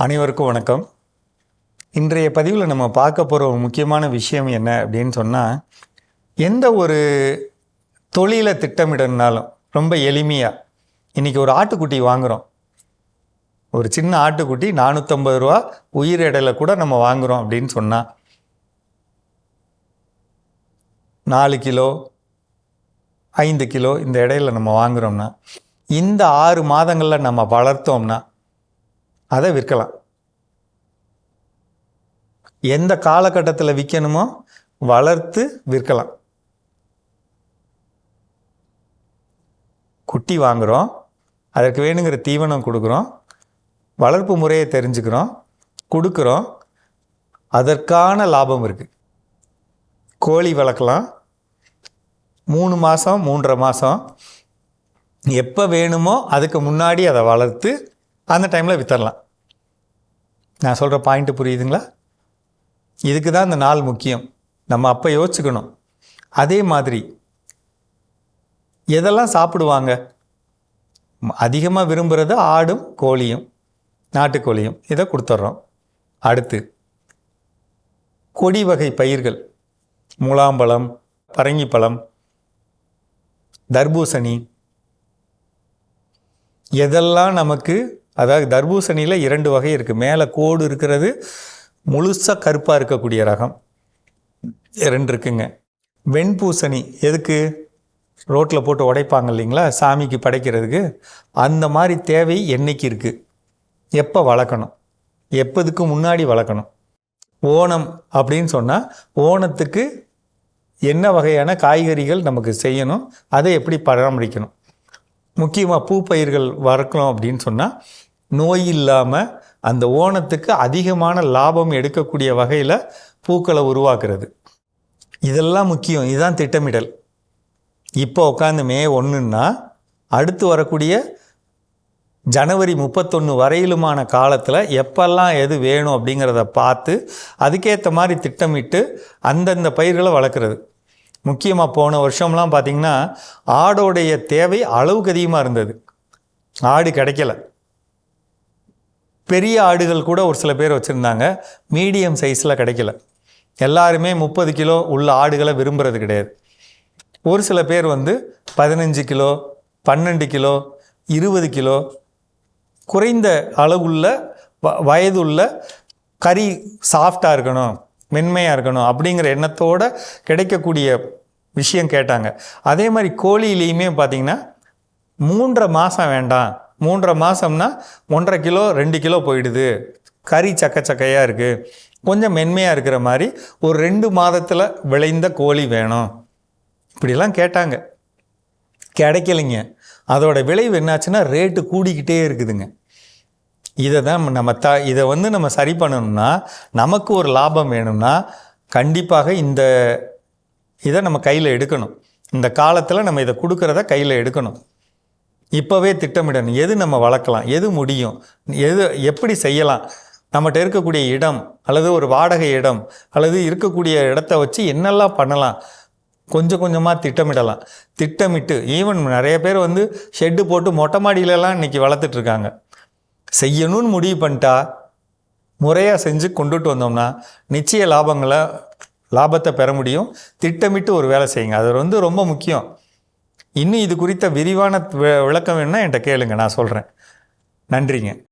அனைவருக்கும் வணக்கம். இன்றைய பதிவில் நம்ம பார்க்க போகிற ஒரு முக்கியமான விஷயம் என்ன அப்படின்னு சொன்னால் எந்த ஒரு தொழிலை திட்டமிடனாலும் ரொம்ப எளிமையாக இன்றைக்கி ஒரு ஆட்டுக்குட்டி வாங்குகிறோம் ஒரு சின்ன ஆட்டுக்குட்டி நானூற்றம்பது ரூபா உயிர் இடையில கூட நம்ம வாங்குகிறோம் அப்படின்னு சொன்னால் நாலு கிலோ ஐந்து கிலோ இந்த இடையில நம்ம வாங்குகிறோம்னா இந்த ஆறு மாதங்களில் நம்ம வளர்த்தோம்னா அதை விற்கலாம். எந்த காலகட்டத்தில் விற்கணுமோ வளர்த்து விற்கலாம். குட்டி வாங்குகிறோம் அதற்கு வேணுங்கிற தீவனம் கொடுக்குறோம். வளர்ப்பு முறையை தெரிஞ்சுக்கிறோம். கொடுக்குறோம். அதற்கான லாபம் இருக்குது கோழி வளர்க்கலாம். மூணு மாதம் மூன்றரை மாதம் எப்போ வேணுமோ அதுக்கு முன்னாடி அதை வளர்த்து அந்த டைமில் வித்தரலாம். நான் சொல்கிற பாயிண்ட்டு புரியுதுங்களா? இதுக்கு தான் இந்த நாள் முக்கியம். நம்ம அப்போ யோசிச்சுக்கணும். அதே மாதிரி எதெல்லாம் சாப்பிடுவாங்க? அதிகமாக விரும்புகிறது ஆடும் கோழியும் நாட்டுக்கோழியும். இதை கொடுத்துட்றோம். அடுத்து கொடி வகை பயிர்கள். முலாம்பழம் பரங்கிப்பழம் தர்பூசணி. எதெல்லாம் நமக்கு அதாவது தர்பூசணியில் இரண்டு வகை இருக்குது மேலே கோடு இருக்கிறது முழுசாக கருப்பாக இருக்கக்கூடிய ரகம். ரெண்டு இருக்குங்க. வெண்பூசணி எதுக்கு? ரோட்டில் போட்டு உடைப்பாங்க இல்லைங்களா? சாமிக்கு படைக்கிறதுக்கு. அந்த மாதிரி தேவை என்றைக்கு இருக்குது எப்போ வளர்க்கணும்? எப்போதுக்கு முன்னாடி வளர்க்கணும்? ஓணம் அப்படின்னு சொன்னால் ஓணத்துக்கு என்ன வகையான காய்கறிகள் நமக்கு செய்யணும்? அதை எப்படி பராமரிக்கணும்? முக்கியமாக பூ பயிர்கள் வளர்க்கணும் அப்படின்னு சொன்னால் நோய் இல்லாமல் அந்த ஓணத்துக்கு அதிகமான லாபம் எடுக்கக்கூடிய வகையில் பூக்களை உருவாக்குறது. இதெல்லாம் முக்கியம். இதுதான் திட்டமிடல். இப்போ உட்காந்து மே ஒன்றுன்னா அடுத்து வரக்கூடிய ஜனவரி முப்பத்தொன்று வரையிலுமான காலத்தில் எப்பெல்லாம் எது வேணும் அப்படிங்கிறத பார்த்து அதுக்கேற்ற மாதிரி திட்டமிட்டு அந்தந்த பயிர்களை வளர்க்குறது. முக்கியமாக போன வருஷம்லாம் பார்த்திங்கன்னா ஆடோடைய தேவை அளவுக்கு அதிகமாக இருந்தது. ஆடு கிடைக்கல. பெரிய ஆடுகள் கூட ஒரு சில பேர் வச்சுருந்தாங்க. மீடியம் சைஸில் கிடைக்கல. எல்லாருமே முப்பது கிலோ உள்ள ஆடுகளை விரும்புகிறது கிடையாது. ஒரு சில பேர் வந்து பதினஞ்சு கிலோ பன்னெண்டு கிலோ இருபது கிலோ குறைந்த அளவுள்ள வ வயதுள்ள கறி சாஃப்டாக இருக்கணும். மென்மையாக இருக்கணும் அப்படிங்கிற எண்ணத்தோடு கிடைக்கக்கூடிய விஷயம் கேட்டாங்க. அதே மாதிரி கோழியிலையுமே பார்த்திங்கன்னா மூன்றரை மாதம் வேண்டாம். மூன்றரை மாதம்னா ஒன்றரை கிலோ ரெண்டு கிலோ போயிடுது. கறி சக்க சக்கையாக இருக்குது கொஞ்சம் மென்மையாக இருக்கிற மாதிரி ஒரு ரெண்டு மாதத்தில் விளைந்த கோழி வேணும். இப்படிலாம் கேட்டாங்க. கிடைக்கலைங்க. அதோட விளைவு என்னாச்சுன்னா ரேட்டு கூடிக்கிட்டே இருக்குதுங்க. இதை தான் நம்ம த இதை வந்து நம்ம சரி பண்ணணும்னா நமக்கு ஒரு லாபம் வேணும்னா கண்டிப்பாக இந்த இதை நம்ம கையில் எடுக்கணும். இந்த காலத்தில் நம்ம இதை கொடுக்குறத கையில் எடுக்கணும். இப்போவே திட்டமிடணும். எது நம்ம வளர்க்கலாம்? எது முடியும்? எது எப்படி செய்யலாம்? நம்மகிட்ட இருக்கக்கூடிய இடம் அல்லது ஒரு வாடகை இடம் அல்லது இருக்கக்கூடிய இடத்த வச்சு என்னெல்லாம் பண்ணலாம்? கொஞ்சம் கொஞ்சமாக திட்டமிடலாம். திட்டமிட்டு ஈவன் நிறைய பேர் வந்து ஷெட்டு போட்டு மொட்டை மாடியிலலாம் இன்றைக்கி வளர்த்துட்ருக்காங்க செய்யணும்னு முடிவு பண்ணிட்டா முறையாக செஞ்சு கொண்டுட்டு வந்தோம்னா நிச்சய லாபங்களை லாபத்தை பெற முடியும். திட்டமிட்டு ஒரு வேலை செய்யுங்க. அது வந்து ரொம்ப முக்கியம். இன்னும் இது குறித்த விரிவான வி- விளக்கம் வேணும்னா என்கிட்ட கேளுங்க. நான் சொல்கிறேன் நன்றிங்க.